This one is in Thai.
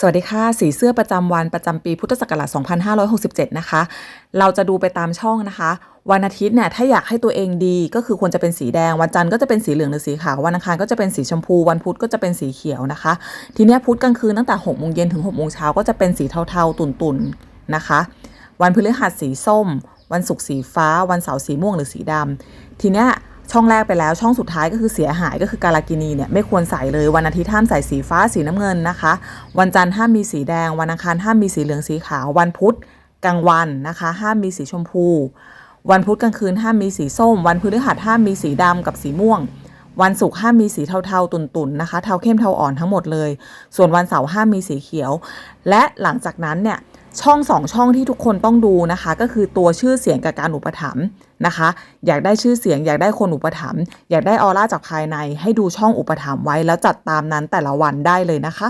สวัสดีค่ะ สีเสื้อประจำวันประจำปีพุทธศักราช 2567 นะคะ เราจะดูไปตามช่องนะคะ วันอาทิตย์เนี่ยถ้าอยากให้ตัวเองดีก็คือควรจะเป็นสีแดง วันจันทร์ก็จะเป็นสีเหลืองหรือสีขาว วันอังคารก็จะเป็นสีชมพู วันพุธก็จะเป็นสีเขียวนะคะ ทีเนี้ยพุธกลางคืนตั้งแต่6โมงเย็นถึง6โมงเช้าก็จะเป็นสีเทาๆ ตุ่นๆนะคะ วันพฤหัสสีส้ม วันศุกร์สีฟ้า วันเสาร์สีม่วงหรือสีดำทีเนี้ย ช่องแรกไปแล้วช่องสุดท้ายก็คือเสียหายก็คือการากินีเนี่ยไม่ควรใส่เลยวันอาทิตย์ห้ามใส่สีฟ้าสีน้ำเงินนะคะ วันจันทร์ห้ามมีสีแดง วันอังคารห้ามมีสีเหลืองสีขาว วันพุธกลางวันนะคะ ห้ามมีสีชมพู วันพุธกลางคืนห้ามมีสีส้ม วันพฤหัสห้ามมีสีดำกับสีม่วง วันศุกร์ห้ามมีสีเทาๆตุ่นๆนะคะ เทาเข้มเทาอ่อนทั้งหมดเลย ส่วนวันเสาร์ห้ามมีสีเขียว และหลังจากนั้นเนี่ย ช่องสองช่องที่ทุกคนต้องดูนะคะ ก็คือตัวชื่อเสียงกับการอุปถัมภ์นะคะ อยากได้ชื่อเสียง อยากได้คนอุปถัมภ์อยากได้ออร่าจากภายใน ให้ดูช่องอุปถัมภ์ไว้แล้วจัดตามนั้นแต่ละวันได้เลยนะคะ